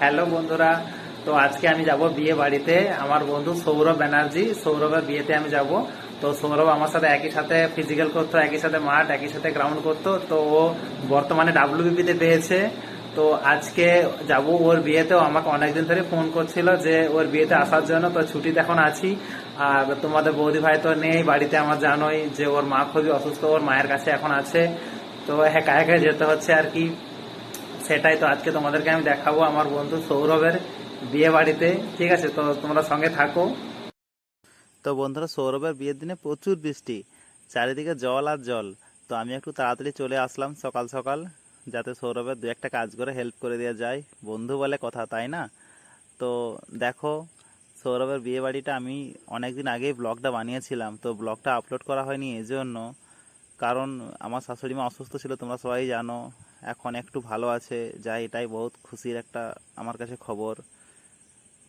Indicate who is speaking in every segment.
Speaker 1: Hello বন্ধুরা, তো আজকে আমি যাব বিয়ে বাড়িতে। আমার বন্ধু সৌরভ ব্যানার্জি, সৌরভের বিয়েতে আমি যাব। তো সৌরভ আমার সাথে একই সাথে ফিজিক্যাল করতো, একই সাথে মাঠ, একই সাথে গ্রাউন্ড করতো। তো ও বর্তমানে ডাব্লিউবিপিতে পেয়েছে। তো আজকে যাব ওর বিয়েতেও আমাকে অনেকদিন ধরে ফোন করছিল যে ওর বিয়েতে আসার জন্য, তো ছুটিতে এখন আছি। আর তোমাদের বৌদি ভাই তো নেই বাড়িতে, আমার জানোই যে ওর মা খুবই অসুস্থ, ওর মায়ের কাছে এখন আছে। তো একা একা যেতে হচ্ছে আর কি। সেটাই তো আজকে তোমাদেরকে আমি দেখাবো আমার বন্ধু সৌরভের বিয়ে বাড়িতে ঠিক আছে, তো তোমরা সঙ্গে থাকো। তো বন্ধুরা, সৌরভের বিয়ের দিনে প্রচুর বৃষ্টি, চারিদিকে জল আর জল। তো আমি একটু তাড়াতাড়ি চলে আসলাম সকাল সকাল, যাতে সৌরভের দু একটা কাজ করে হেল্প করে দেওয়া যায়। বন্ধু বলে কথা, তাই না? তো দেখো, সৌরভের বিয়ে বাড়িটা আমি অনেকদিন আগেই ব্লগটা বানিয়েছিলাম। তো ব্লগটা আপলোড করা হয়নি এই জন্য কারণ আমার শাশুড়ি মা অসুস্থ ছিল, তোমরা সবাই জানো। এখন একটু ভালো আছে যা এটাই বহুত খুশির একটা আমার কাছে খবর।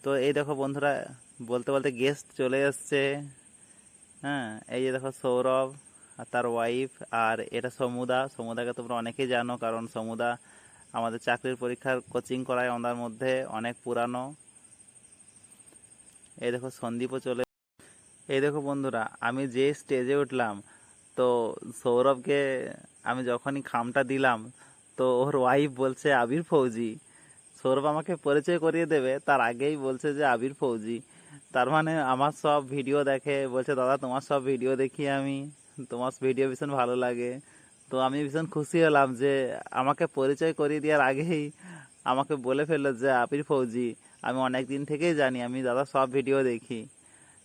Speaker 1: তো এই দেখো বন্ধুরা, বলতে বলতে গেস্ট চলে এসছে। হ্যাঁ এই যে দেখো সৌরভ আর তার ওয়াইফ আর এটা সমুদা। সমুদাকে তোমরা অনেকেই জানো, কারণ সমুদা আমাদের চাকরির পরীক্ষার কোচিং করায় ওনার মধ্যে, অনেক পুরানো। এই দেখো সন্দীপও চলে এই দেখো বন্ধুরা, আমি যে স্টেজে উঠলাম, তো সৌরভকে আমি যখনই খামটা দিলাম তো ওর ওয়াইফ বলছে, আবির ফৌজি। সৌরভ আমাকে পরিচয় করিয়ে দেবে। তার আগেই বলছে যে, আবির ফৌজি। তার মানে আমার সব ভিডিও দেখে, বলছে, দাদা, তোমার সব ভিডিও দেখি আমি। তোমার ভিডিও ভীষণ ভালো লাগে। তো আমি ভীষণ খুশি হলাম যে, আমাকে পরিচয় করিয়ে দেওয়ার আগেই আমাকে বলে ফেলল যে, আবির ফৌজি, আমি অনেক দিন থেকেই জানি, আমি দাদা সব ভিডিও দেখি।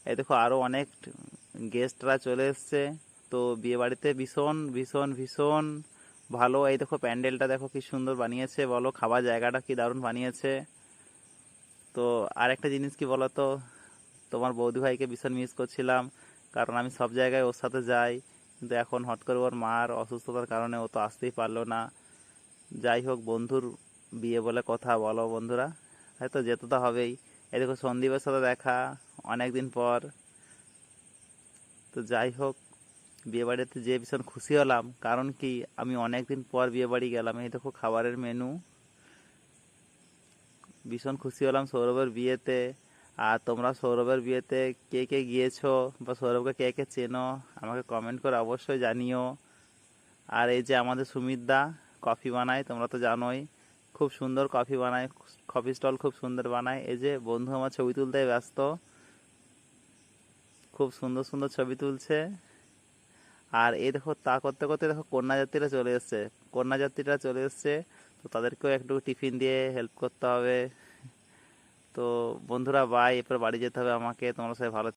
Speaker 1: এই দেখো আরও অনেক গেস্টরা চলে এসছে। তো বিয়েবাড়িতে ভীষণ ভীষণ ভীষণ ভালো। এই দেখো প্যান্ডেলটা দেখো কি সুন্দর বানিয়েছে, বলো খাবার জায়গাটা কি দারুণ বানিয়েছে। তো আরেকটা জিনিস কি বলো তো, তোমার বৌদি ভাইকে ভীষণ মিস করছিলাম, কারণ আমি সব জায়গায় ওর সাথে যাই, কিন্তু এখন হট করে ওর মার অসুস্থতার কারণে ও তো আসতেই পারল না। যাই হোক, বন্ধুর বিয়ে বলে কথা, বলো বন্ধুরা। হয়তো যেতে তো হবেই। এই দেখো সন্দীপের সাথে দেখা অনেক দিন পর। তো যাই হোক বিয়ে বাড়িতে যে ভীষণ খুশি হলাম, কারণ কি আমি অনেক দিন পর বিয়ে বাড়ি গেলাম। এই দেখো খাবারের মেনু ভীষণ খুশি হলাম সৌরভের বিয়েতে। আর তোমরা সৌরভের বিয়েতে কে কে গিয়েছো বা সৌরভকে কে কে চেনো, আমাকে কমেন্ট করে অবশ্যই জানিও। আর এই যে আমাদের সুমিতদা কফি বানায়, তোমরা তো জানোই, খুব সুন্দর কফি বানায় কফি স্টল খুব সুন্দর বানায়। এই যে বন্ধু আমার ছবি তুলতে ব্যস্ত, খুব সুন্দর সুন্দর ছবি তুলছে। আর এই দেখো, তা করতে করতে দেখো কন্যা যাত্রীরা চলে এসছে। কন্যা যাত্রীরা চলে এসছে, তো তাদেরকেও একটু টিফিন দিয়ে হেল্প করতে হবে। তো বন্ধুরা বাই এরপর বাড়ি যেতে হবে আমাকে। তোমার সাথে ভালো